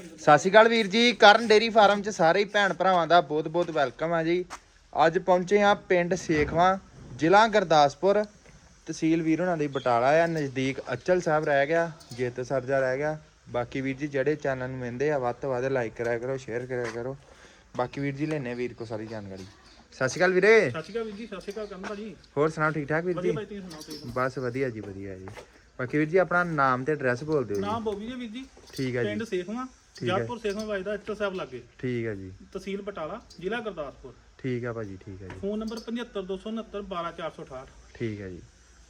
ਸਤਿ ਸ਼੍ਰੀ ਅਕਾਲ ਵੀਰ ਜੀ। ਕਰਨ ਡੇਰੀ ਫਾਰਮ ਚ ਸਾਰੇ ਹੀ ਭੈਣ ਭਰਾਵਾਂ ਦਾ ਬਹੁਤ ਬਹੁਤ ਵੈਲਕਮ ਆ ਜੀ। ਅੱਜ ਪਹੁੰਚੇ ਆ ਪਿੰਡ ਸੇਖਵਾਂ ਜ਼ਿਲ੍ਹਾ ਗੁਰਦਾਸਪੁਰ। ਤਹਿਸੀਲ ਵੀਰ ਦੀ ਬਟਾਲਾ ਆ ਨਜ਼ਦੀਕ ਅਚਲ ਸਾਹਿਬ ਰਹਿ ਗਿਆ ਜਿੱਤ ਸਰਜਾ ਰਹਿ ਗਿਆ। ਬਾਕੀ ਵੀਰ ਜੀ ਜਿਹੜੇ ਚੈਨਲ ਨੂੰ ਮਿਲਦੇ ਆ ਵੱਧ ਤੋਂ ਵੱਧ ਲਾਈਕ ਕਰਿਆ ਕਰੋ ਸ਼ੇਅਰ ਕਰਿਆ ਕਰੋ। ਬਾਕੀ ਵੀਰ ਜੀ ਲੈਣੇ ਵੀਰ ਕੋ ਸਾਰੀ ਜਾਣਕਾਰੀ। ਸਤਿ ਸ਼੍ਰੀ ਅਕਾਲ ਵੀਰੇ। ਸਤਿ ਸ਼੍ਰੀ ਅਕਾਲ ਵੀਰ ਜੀ ਸਤਿ ਸ਼੍ਰੀ ਅਕਾਲ ਕਰਨ ਭਾਜੀ। ਹੋਰ ਸੁਣਾਓ ਠੀਕ ਠਾਕ ਵੀਰ ਜੀ? ਭਾਈ ਤੁਸੀਂ ਸੁਣਾਓ ਤੁਸੀਂ ਬਸ ਵਧੀਆ ਜੀ ਵਧੀਆ ਜੀ। ਬਾਕੀ ਵੀਰ ਜੀ ਆਪਣਾ ਨਾਮ ਤੇ ਐਡਰੈਸ ਬੋਲ ਦਿਓ ਜੀ। ਨਾਮ ਬੋਬੀ ਜੀ ਵੀਰ ਜੀ। ਠੀਕ ਹੈ ਜੀ। ਪਿੰਡ ਸੇਖਵਾਂ। ਹੈ। ਜਾਪੁਰ ਸੇਖਵਾਂ ਵਜਦਾ ਇੱਟੋ ਸਾਹਿਬ ਲਾਗੇ। ਠੀਕ ਹੈ ਜੀ। ਤਹਿਸੀਲ ਬਟਾਲਾ ਜ਼ਿਲ੍ਹਾ ਗੁਰਦਾਸਪੁਰ। ਠੀਕ ਆ ਭਾਜੀ ਠੀਕ ਹੈ ਜੀ। ਫੋਨ ਨੰਬਰ 75269 12468 ਠੀਕ ਹੈ ਜੀ।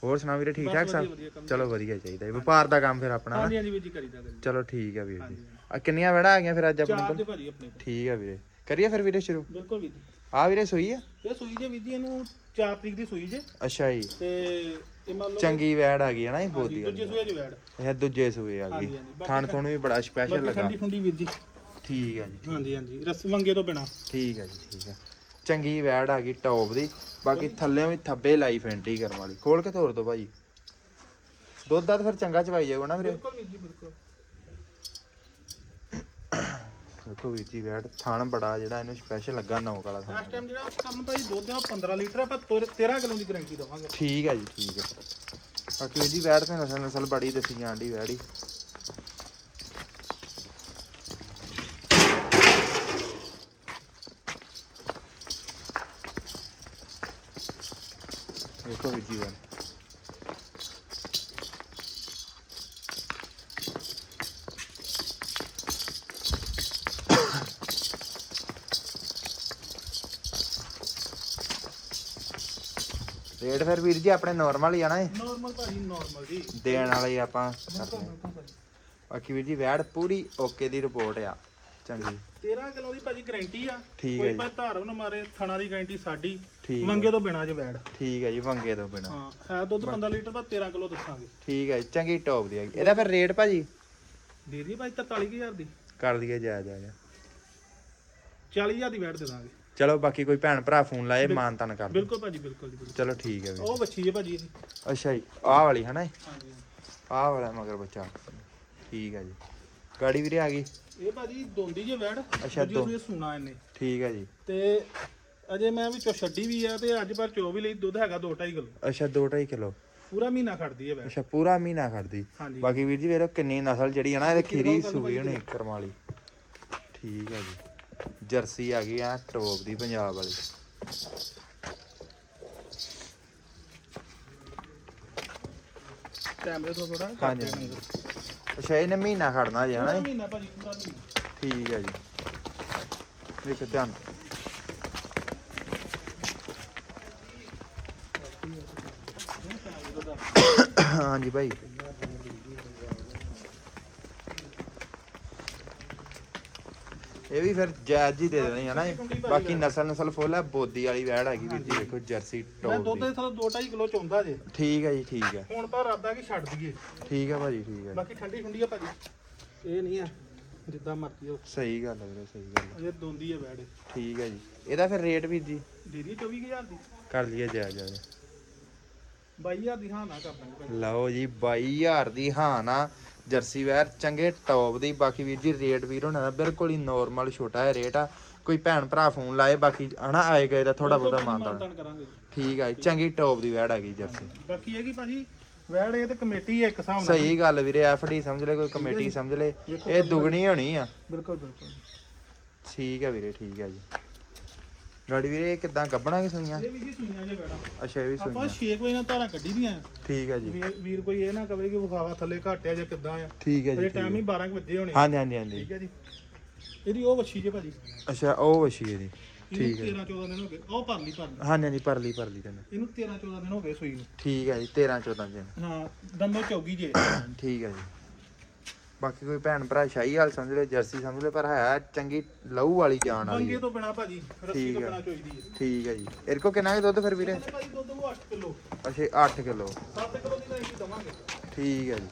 ਹੋਰ ਸੁਣਾਓ ਵੀਰੇ ਠੀਕ ਬਸ ਠਾਕ ਵਧੀਆ, ਸਭ? ਵਧੀਆ ਕੰਮ ਚਲੋ ਵਧੀਆ ਚਾਹੀਦਾ ਜੀ ਵਪਾਰ ਦਾ ਕੰਮ ਫਿਰ ਆਪਣਾ ਹਾਂਜੀ ਹਾਂਜੀ ਵੀਰ ਜੀ ਕਰੀਦਾ ਕਰੀ ਚਲੋ ਠੀਕ ਹੈ ਵੀਰ ਜੀ। ਆ ਕਿੰਨੀਆਂ ਵੜਾ ਆ ਗਈਆਂ ਫਿਰ ਅੱਜ ਆਪਣੇ ਚਾਰ ਕੋਲ ਦੇ ਭਾਜੀ ਆਪਣੇ ਕੋਲ। ਠੀਕ ਹੈ ਵੀਰੇ। ਕਰੀਏ ਫਿਰ ਵੀਰੇ ਸ਼ੁਰੂ? ਬਿਲਕੁਲ ਵੀਰ ਜੀ। ਆ ਵੀਰੇ ਸੋਈ ਆ? ਇਹ ਸੂਈ ਜੇ ਵੀਰ ਜੀ ਇਹਨੂੰ 4 ਤਰੀਕ ਦੀ ਸੂਈ ਜੇ। ਅੱਛਾ ਜੀ। ਤੇ ਮੰਨ ਲਓ ਚੰਗੀ ਵੈੜ ਆ ਗਈ ਹੈ ਨਾ ਇਹ ਬੋਦੀ ਦੂਜੇ ਸੂਏ ਚ ਵੈੜ। ਇਹ ਦੂਜੇ ਸੂਏ ਆ ਹਾਂਜੀ, ਗਈ। ਹਾਂਜੀ, ਬਾਕੀ ਥਣ ਥਣ ਵੀ ਬੜਾ ਸਪੈਸ਼ਲ ਬਾਕੀ ਲੱਗਾ। ਠੰਡੀ ਠੰਡੀ ਵੀਰ ਜੀ। ਠੀਕ ਹੈ ਜੀ ਹਾਂਜੀ ਹਾਂਜੀ ਰਸ ਮੰਗੇ ਤੋਂ ਬਿਨਾ। ਠੀਕ ਹੈ ਜੀ ਠੀਕ ਹੈ ਚੰਗੀ ਵੈੜ ਆ ਗਈ ਟੌਪ ਦੀ। ਬਾਕੀ ਥੱਲੇ ਵੀ ਥੱਬੇ ਲਾਈ ਫੈਂਟੀ ਕਰਮ ਵਾਲੀ। ਖੋਲ ਕੇ ਤੋਰ ਦੋ ਭਾਜੀ ਦੁੱਧ ਦਾ ਤਾਂ ਫਿਰ ਚੰਗਾ ਚਵਾਈ ਜਾਊਗਾ ਨਾ ਵੀਰੇ। ਬਿਲਕੁਲ ਵੀਰ ਜੀ ਬਿਲਕੁਲ। ਦੇਖੋ ਵੀਰ ਜੀ ਵੈੜ ਥਣ ਬੜਾ ਜਿਹੜਾ ਇਹਨੂੰ ਸਪੈਸ਼ਲ ਲੱਗਾ ਨੌਕ ਵਾਲਾ ਥਣ। ਇਸ ਟਾਈਮ ਜਿਹੜਾ ਕੰਮ ਭਾਈ ਦੁੱਧ ਉਹ 15 ਲੀਟਰ ਆ ਪਰ 13 ਕਿਲੋ ਦੀ ਗਰੰਟੀ ਦਵਾਂਗੇ। ਠੀਕ ਹੈ ਜੀ ਠੀਕ ਹੈ ਬਾਕੀ ਇਹਦੀ ਵੈੜ ਤੇ ਨਸਲ ਨਸਲ ਬੜੀ ਦੱਸੀ ਜਾਂਦੀ ਵੈੜੀ ਦੇਖੋ ਵੀਰ ਜੀ ਵੈੜ ਰੇਟ ਫਿਰ ਵੀਰ ਜੀ ਆਪਣੇ ਨਾਰਮਲ ਹੀ ਆ ਨਾ ਇਹ? ਨਾਰਮਲ ਭਾਜੀ ਨਾਰਮਲ ਜੀ। ਦੇਣ ਵਾਲੇ ਆਪਾਂ ਕਰਦੇ ਹਾਂ। ਭਾਜੀ ਬਾਕੀ ਵੀਰ ਜੀ ਵੈੜ ਪੂਰੀ ਓਕੇ ਦੀ ਰਿਪੋਰਟ ਆ। ਚੰਗੀ। 13 ਕਿਲੋ ਦੀ ਭਾਜੀ ਗਾਰੰਟੀ ਆ। ਠੀਕ ਹੈ ਕੋਈ ਜੀ। ਧਾਰਮ ਨਾ ਮਾਰੇ ਥਣਾ ਦੀ ਗਾਰੰਟੀ ਸਾਡੀ। ਠੀਕ ਹੈ। ਮੰਗੇ ਤੋਂ ਬਿਨਾ ਜੇ ਵੈੜ। ਠੀਕ ਹੈ ਜੀ ਵੰਗੇ ਤੋਂ ਬਿਨਾ। ਹਾਂ ਹੈ ਦੁੱਧ 15 ਲੀਟਰ ਦਾ 13 ਕਿਲੋ ਦੱਸਾਂਗੇ। ਠੀਕ ਹੈ ਜੀ, ਚੰਗੀ ਟੌਪ ਦੀ ਹੈਗੀ ਇਹਦਾ ਫਿਰ ਰੇਟ ਭਾਜੀ? ਦੇ ਦੀ ਭਾਈ 43000 ਦੀ। ਕਰ ਦਈਏ ਜਾਇਜ਼ ਜਾਇਜ਼ 40000 ਦੀ ਵੈੜ ਦੇ ਦਾਂਗੇ। ਚਲੋ ਬਾਕੀ ਕੋਈ ਭੈਣ ਭਰਾ ਫੋਨ ਲਾਏ ਮਾਨ ਤਨ ਕਰ। ਬਿਲਕੁਲ ਭਾਜੀ ਬਿਲਕੁਲ ਜੀ ਬਿਲਕੁਲ। ਚਲੋ ਠੀਕ ਹੈ ਵੀਰ। ਉਹ ਬੱਚੀ ਹੈ ਭਾਜੀ। ਇਹਦੀ ਅੱਛਾ ਜੀ ਆਹ ਵਾਲੀ ਹੈ ਨਾ ਇਹ? ਹਾਂਜੀ। ਆਹ ਵਾਲਾ ਮਗਰ ਬੱਚਾ। ਠੀਕ ਹੈ ਜੀ। ਗਾੜੀ ਵੀਰੇ ਆ ਗਈ? ਇਹ ਭਾਜੀ ਦੋਂਦੀ ਜੇ ਵੈੜ। ਅੱਛਾ, ਦੂਜੀ ਦੋ- ਸੂਏ ਸੁਣਾ ਇਹਨੇ। ਠੀਕ ਹੈ ਜੀ। ਤੇ ਅਜੇ ਮੈਂ ਵਿੱਚੋਂ ਛੱਡੀ ਵੀ ਆ ਤੇ ਅੱਜ ਪਰ ਚੋ ਵੀ ਲਈ ਦੁੱਧ ਹੈਗਾ 2.5 ਕਿਲੋ। ਅੱਛਾ 2.5 ਕਿਲੋ। ਪੂਰਾ ਮਹੀਨਾ ਖੜਦੀ ਹੈ ਵੈੜ। ਅੱਛਾ ਪੂਰਾ ਮਹੀਨਾ ਖੜਦੀ। ਹਾਂਜੀ। ਬਾਕੀ ਵੀਰ ਜੀ ਵੇਖੋ ਕਿੰਨੀ ਨਸਲ ਜਿਹੜੀ ਆ ਨਾ ਇਹਦੇ ਖੀਰੀ ਸੂਈ ਹੋਣੀ ਕਰਮ ਵਾਲੀ ਠੀਕ ਹੈ ਜੀ। ਜਰਸੀ ਆ ਗਈ ਆ ਟੋਪ ਦੀ ਪੰਜਾਬ ਵਾਲੀ। ਕੈਮਰੇ ਤੋਂ ਥੋੜਾ ਹਾਂਜੀ। ਅੱਛਾ ਇਹਨੇ ਮਹੀਨਾ ਖੜਨਾ ਜੀ ਹਨਾ ਜੀ? ਮਹੀਨਾ ਭਾਜੀ ਪੂਰਾ ਮਹੀਨਾ। ਠੀਕ ਹੈ ਜੀ। ਦੇਖੋ ਧਿਆਨ। ਹਾਂਜੀ ਭਾਈ। ਇਹ ਵੀ ਫਿਰ ਜਾਇਜ਼ ਹੀ ਦੇ ਦੇਣੀ ਹੈ ਨਾ ਜੀ। ਬਾਕੀ ਨਸਲ ਨਸਲ ਫੁੱਲ ਹੈ ਬੋਦੀ ਵਾਲੀ ਵੈੜ ਹੈਗੀ ਵੀਰ ਜੀ ਦੇਖੋ ਜਰਸੀ ਮੈਂ ਟੌਪ ਦੁੱਧ ਦੀ। ਦੇ ਥੋੜਾ 2.5 ਕਿਲੋ ਚੋਂਦਾ ਜੇ। ਠੀਕ ਹੈ ਜੀ ਠੀਕ ਹੈ ਹੁਣ ਪਰ ਰਾਦਾ ਕਿ ਛੱਡ ਦਈਏ। ਠੀਕ ਹੈ ਭਾਜੀ ਠੀਕ ਹੈ ਬਾਕੀ ਠੰਡੀ ਠੰਡੀ ਆ ਭਾਜੀ। ਇਹ ਨਹੀਂ ਆ ਜਿੱਦਾਂ ਮਰਜ਼ੀ ਹੋ ਸਹੀ ਗੱਲ ਹੈ ਵੀਰੇ ਸਹੀ ਗੱਲ ਹੈ ਅਜੇ ਦੋਂਦੀ ਹੈ ਵੈੜ। ਠੀਕ ਹੈ ਜੀ। ਇਹਦਾ ਫਿਰ ਰੇਟ ਵੀਰ ਜੀ? ਦੇ ਦੀ 24000 ਦੀ। ਕਰ ਲਈਏ ਜਾਇਜ਼ ਜਾਇਜ਼ 22000 ਦੀ ਹਾਂ ਨਾ ਕਰ ਦਾਂਗੇ ਭਾਜੀ ਲਓ ਜੀ 22000 ਦੀ ਹਾਂ ਨਾ। ਜਰਸੀ ਵੈਰ ਚੰਗੇ ਟੌਪ ਦੀ। ਬਾਕੀ ਵੀਰ ਜੀ ਰੇਟ ਵੀਰ ਹੋਣਾ ਦਾ ਬਿਲਕੁਲ ਹੀ ਨਾਰਮਲ ਛੋਟਾ ਹੈ ਰੇਟ ਆ। ਕੋਈ ਭੈਣ ਭਰਾ ਫੋਨ ਲਾਏ ਬਾਕੀ ਹਨਾ ਆਏ ਗਏ ਦਾ ਥੋੜਾ ਬਹੁਤਾ ਕਰਾਂਗੇ। ਠੀਕ ਆ ਚੰਗੀ ਟੌਪ ਦੀ ਵੈੜ ਹੈਗੀ ਜਰਸੀ। ਬਾਕੀ ਕੀ ਭਾਜੀ ਵੈੜ ਇਹ ਤੇ ਕਮੇਟੀ ਹੈ ਇੱਕ ਹਿਸਾਬ ਨਾਲ। ਸਹੀ ਗੱਲ ਵੀਰੇ ਐਫਡੀ ਸਮਝ ਲੈ ਕੋਈ ਕਮੇਟੀ ਸਮਝ ਲੈ। ਇਹ ਦੁਗਣੀ ਹੋਣੀ ਆ। ਬਿਲਕੁਲ ਬਿਲਕੁਲ। ਠੀਕ ਹੈ ਵੀਰੇ ਠੀਕ ਹੈ ਜੀ। ਗਾੜੀ ਵੀਰੇ ਕਿਦਾਂ ਗੱਬਣਾ ਕਿ ਸੁਈਆਂ? ਇਹ ਵੀ ਜੀ ਸੁਈਆਂ ਜੇ ਵੈੜਾਂ ਅੱਛਾ ਇਹ ਵੀ ਆਪਾਂ ਸੁਈਆਂ। 6 ਵਜੇ ਨਾਲ ਧਾਰਾਂ ਕੱਢੀ ਦੀਆਂ। ਠੀਕ ਹੈ ਜੀ। ਵੀਰ ਵੀਰ ਕੋਈ ਇਹ ਨਾ ਕਵੇ ਕਿ ਵਿਖਾਵਾ ਥੱਲੇ ਘਟਿਆ ਜਾਂ ਕਿੱਦਾਂ ਆ। ਠੀਕ ਹੈ ਜੀ ਟਾਈਮ ਹੀ 12 ਕੁ ਵਜੇ ਹੋਣੇ ਹਾਂਜੀ ਹਾਂਜੀ ਹਾਂਜੀ। ਠੀਕ ਹੈ ਜੀ। ਇਹਦੀ ਉਹ ਵੱਛੀ ਜੇ ਭਾਜੀ। ਅੱਛਾ ਉਹ ਵਸ਼ੀ ਇਹਦੀ। ਇਹਨੂੰ ਠੀਕ ਹੈ 13 14 ਦਿਨ ਹੋ ਗਏ। ਉਹ ਪਰਲੀ ਪਰਲੀ। ਹਾਂਜੀ ਹਾਂਜੀ ਪਰਲੀ ਪਰਲੀ ਤੈਨੂੰ। ਇਹਨੂੰ 13 14 ਦਿਨ ਹੋ ਗਏ ਸੂਈ ਨੂੰ। ਠੀਕ ਹੈ ਜੀ 13 14 ਦਿਨ। ਹਾਂ ਦੰਦੋਂ ਚੌਗੀ ਜੇ। ਠੀਕ ਹੈ ਜੀ। ਬਾਕੀ ਕੋਈ ਭੈਣ ਭਰਾ ਸ਼ਾਹੀ ਹਾਲ ਸਮਝ ਲੈ ਜਰਸੀ ਸਮਝ ਲੈ ਪਰ ਹੈ ਚੰਗੀ ਲਹੂ ਵਾਲੀ ਜਾਨ ਵਾਲੀ। ਮੰਗੇ ਹੈ। ਤੋਂ ਬਿਨਾ ਭਾਜੀ ਰੱਸੀ ਠੀਕ ਤੋਂ ਹੈ। ਬਿਨਾ ਚੋਈਦੀ ਹੈ। ਠੀਕ ਹੈ ਜੀ। ਇਹਦੇ ਕੋ ਕਿੰਨਾ ਕੁ ਦੁੱਧ ਫਿਰ ਵੀਰੇ? ਇਹਦੇ ਭਾਜੀ ਦੁੱਧ ਉਹ 8 ਕਿਲੋ। ਅੱਛਾ 8 ਕਿਲੋ। 7 ਕਿਲੋ ਦੀ ਗਾਰੰਟੀ ਦਵਾਂਗੇ। ਠੀਕ ਹੈ ਜੀ।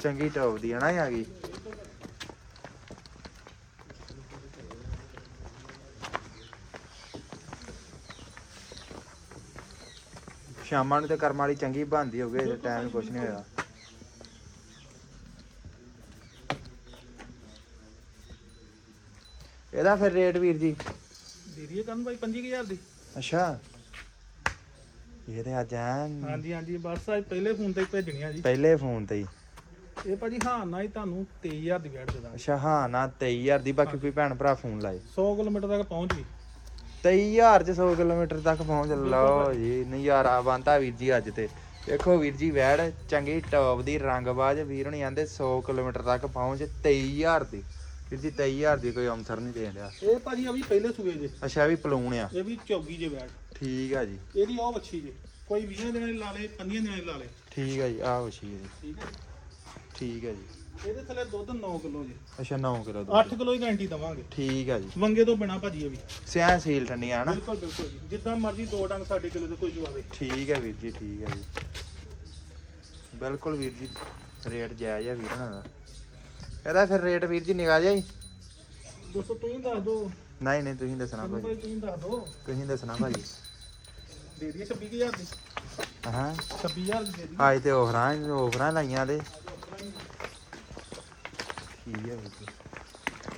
ਚੰਗੀ ਟੌਪ ਦੀ ਹੈ ਨਾ ਇਹ ਆ ਗਈ। ਸ਼ਾਮਾਂ ਨੂੰ ਤੇ ਕਰਮ ਵਾਲੀ ਚੰਗੀ ਬਣਦੀ ਹੋਵੇ ਤੇ ਟਾਈਮ ਕੁਛ ਨਹੀਂ ਹੋਇਆ। ਇਹਦਾ ਫਿਰ ਰੇਟ ਵੀਰ ਜੀ? ਦੇ ਦਈਏ ਕਰਨ ਭਾਈ 25000 ਦੀ। ਅੱਛਾ। ਇਹ ਤੇ ਅੱਜ ਐਨ ਹਾਂਜੀ ਹਾਂਜੀ ਬਸ ਅੱਜ ਪਹਿਲੇ ਫੋਨ ਤੇ ਹੀ ਭੇਜਣੀਆਂ ਜੀ। ਪਹਿਲੇ ਫੋਨ ਤੇ ਹੀ। ਇਹ ਭਾਜੀ ਹਾਂ ਨਾ ਹੀ ਤੁਹਾਨੂੰ 23000 ਦੀ ਵੈਟ ਦੇ ਦਾਂਗੇ ਅੱਛਾ ਹਾਂ ਨਾ 23000 ਦੀ ਬਾਕੀ ਕੋਈ ਭੈਣ ਭਰਾ ਫੋਨ ਲਾਏ। 100 ਕਿਲੋਮੀਟਰ ਤੱਕ ਪਹੁੰਚ ਗਈ। 23000 ਚ 100 ਕਿਲੋਮੀਟਰ ਤੱਕ ਪਹੁੰਚ ਲਓ ਜੀ ਨਜ਼ਾਰਾ ਬੰਦਾ ਵੀਰ ਜੀ ਅੱਜ ਤੇ। ਦੇਖੋ ਵੀਰ ਜੀ ਵੈੜ ਚੰਗੀ ਟੌਪ ਦੀ ਰੰਗਬਾਜ਼ ਵੀਰ ਹੁਣੀ ਆਂਦੇ 100 ਕਿਲੋਮੀਟਰ ਤੱਕ ਪਹੁੰਚ 23000 ਦੀ। ਵੀਰ ਜੀ 23000 ਦੀ ਕੋਈ ਅਮਸਰ ਨਹੀਂ ਦੇਣ ਡਿਆ। ਇਹ ਭਾਜੀ ਆ ਵੀ ਪਹਿਲੇ ਸੂਏ ਜੇ। ਅੱਛਾ ਵੀ ਪਲੂਣ ਆ। ਇਹ ਵੀ ਚੌਗੀ ਜੇ ਵੈਟ ਠੀਕ ਆ ਜੀ। ਇਹਦੀ ਉਹ ਵੱਛੀ ਜੇ। ਕੋਈ 20 ਦਿਨਾਂ ਦੀ ਲਾ ਲੇ 15 ਦਿਨਾਂ ਦੀ ਲਾ ਲੇ। ਠੀਕ ਆ ਜੀ ਆਹ ਵਛੀ ਜੀ। ਠੀਕ ਹੈ ਠੀਕ ਆ ਜੀ। ਇਹਦੇ ਥੱਲੇ ਦੁੱਧ 9 ਕਿਲੋ ਜੀ। ਅੱਛਾ 9 ਕਿਲੋ 8 ਕਿਲੋ ਦੀ ਗਾਰੰਟੀ ਦਵਾਂਗੇ। ਠੀਕ ਆ ਜੀ। ਵੰਗੇ ਤੋਂ ਬਿਨਾ ਭਾਜੀ ਇਹ ਵੀ। ਸਿਆਂ ਸੀਲ ਠੰਡੀਆਂ ਹਨਾ? ਬਿਲਕੁਲ ਬਿਲਕੁਲ ਜੀ। ਜਿੱਦਾਂ ਮਰਜ਼ੀ ਦੋ ਡੰਗ ਸਾਡੇ ਕਿਲੋ ਦੇ ਕੋਈ ਜਵਾਵੇ ਠੀਕ ਹੈ ਵੀਰ ਜੀ ਠੀਕ ਹੈ ਜੀ। ਬਿਲਕੁਲ ਵੀਰ ਜੀ ਰੇਟ ਜਾਇਜ਼ ਹੈ ਵੀਰ ਉਹਨਾਂ ਦਾ। ਇਹਦਾ ਫਿਰ ਰੇਟ ਵੀਰ ਜੀ ਨਿਗਾਹ ਜਾਈ ਦੋਸਤੋ ਤੁਸੀਂ ਦੱਸ ਦੋ ਨਹੀਂ ਨਹੀਂ ਤੁਸੀਂ ਦੱਸਣਾ ਸਾਨੂੰ ਭਾਈ ਭਾਈ ਤੁਸੀਂ ਦੱਸ ਦੋ ਤੁਸੀਂ ਦੱਸਣਾ ਭਾਈ ਦੇ ਦਈਏ 26000 ਦੀ। ਹਾਂ। 26000 ਦੀ ਦੇ ਦਈਏ। ਅੱਜ ਤੇ ਆਫਰਾਂ ਆਫਰਾਂ ਲਾਈਆਂ ਠੀਕ ਹੈ ਵੀਰ ਜੀ।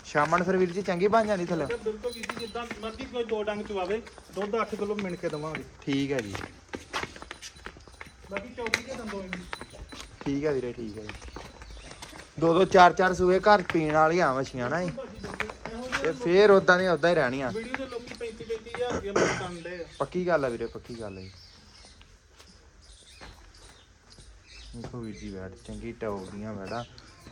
ਸ਼ਾਮਾਂ ਨੂੰ ਫਿਰ ਵੀਰ ਜੀ ਚੰਗੀ ਬਣ ਜਾਂਦੀ ਥੱਲੇ। ਬਿਲਕੁਲ ਜੀ ਜਿੱਦਾਂ ਮਰਜ਼ੀ ਕੋਈ ਦੋ ਡੰਗ ਚਵਾਵੇ ਦੁੱਧ 8 ਕਿਲੋ ਮਿਣ ਕੇ ਦਵਾਂਗੇ। ਠੀਕ ਹੈ ਜੀ। ਬਾਕੀ ਚੌਕੀ ਦੇ ਦੰਦੋਂ ਠੀਕ ਹੈ ਵੀਰੇ ਠੀਕ ਹੈ ਦੋ ਦੋ ਚਾਰ ਚਾਰ ਸੂਏ ਘਰ ਪੀਣ ਵਾਲੀਆਂ ਮੱਛੀਆਂ ਨਾ ਇਹ। ਤੇ ਫੇਰ ਉਦਾਂ ਦੀਆਂ ਉਦਾਂ ਹੀ ਰਹਿਣੀਆਂ। ਵੀਡੀਓ ਦੇ ਲੋਕੀ 35 35000 ਰੁਪਏ ਲੋਕ ਕੰਡੇ ਆ। ਪੱਕੀ ਗੱਲ ਆ ਵੀਰੇ ਪੱਕੀ ਗੱਲ ਜੀ। ਦੇਖੋ ਵੀਰ ਜੀ ਬੈਠ ਚੰਗੀ ਟੌਪ ਦੀਆਂ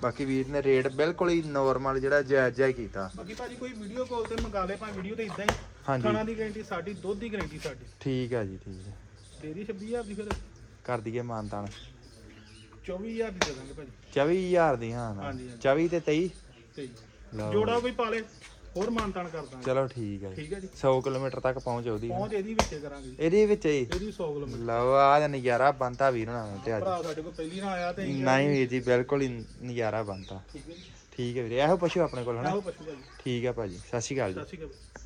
ਬਾਕੀ ਵੀਰ ਨੇ ਰੇਟ ਬਿਲਕੁਲ ਹੀ ਨਾਰਮਲ ਜਿਹੜਾ ਜਾਇਜ਼ ਹੀ ਕੀਤਾ। ਬਾਕੀ ਭਾਜੀ ਕੋਈ ਵੀਡੀਓ ਕਾਲ ਤੇ ਮੰਗਾ ਲੇ ਭਾਵੇਂ ਵੀਡੀਓ ਤੇ ਇਦਾਂ ਹੀ। ਖਾਣਾ ਦੀ ਗਾਰੰਟੀ ਸਾਡੀ ਦੁੱਧ ਦੀ ਗਾਰੰਟੀ ਸਾਡੀ। ਠੀਕ ਆ ਜੀ ਠੀਕ ਹੈ ਤੇਰੀ 26000 ਦੀ ਫਿਰ। ਕਰ ਦਈਏ ਮਾਨਤਾਨ। 24000 ਦੀ ਦੇ ਦਾਂਗੇ ਭਾਜੀ। 24000 ਦੀ ਹਾਂ ਹਾਂਜੀ, ਹਾਂਜੀ। 24 ਤੇ 23 ਤੇ ਲਓ ਜੋੜਾ ਕੋਈ ਪਾਲੇ ਹੋਰ ਮਾਨਤਾਨ ਕਰ ਦਾਂਗੇ ਚਲੋ ਠੀਕ ਹੈ ਜੀ। ਠੀਕ ਹੈ ਜੀ। 100 ਕਿਲੋਮੀਟਰ ਤੱਕ ਪਹੁੰਚ ਉਹਦੀ ਪਹੁੰਚ ਇਹਦੀ ਵਿੱਚੇ ਕਰਾਂਗੇ ਜੀ। ਇਹਦੇ ਵਿੱਚ ਹੀ? ਇਹਦੀ 100 ਕਿਲੋਮੀਟਰ। ਲਓ ਆ ਦਾ ਨਜ਼ਾਰਾ ਬੰਤਾ ਵੀਰ ਹੋਣਾ ਤੇ ਅੱਜ। ਭਰਾ ਸਾਡੇ ਕੋਲ ਪਹਿਲੀ ਨਾ ਆਇਆ ਤੇ ਅਸੀਂ ਨਹੀਂ ਵੀਰ ਜੀ। ਬਿਲਕੁਲ ਹੀ ਨਜ਼ਾਰਾ ਬੰਤਾ ਠੀਕ ਹੈ ਜੀ। ਠੀਕ ਹੈ ਵੀਰੇ ਇਹੋ ਪਸ਼ੂ ਆਪਣੇ ਕੋਲ ਹਨਾ? ਆਹੋ ਪਸ਼ੂ ਭਾਜੀ ਠੀਕ ਹੈ ਭਾਜੀ ਸਤਿ ਸ਼੍ਰੀ ਅਕਾਲ ਜੀ। ਸਤਿ ਸ਼੍ਰੀ ਅਕਾਲ।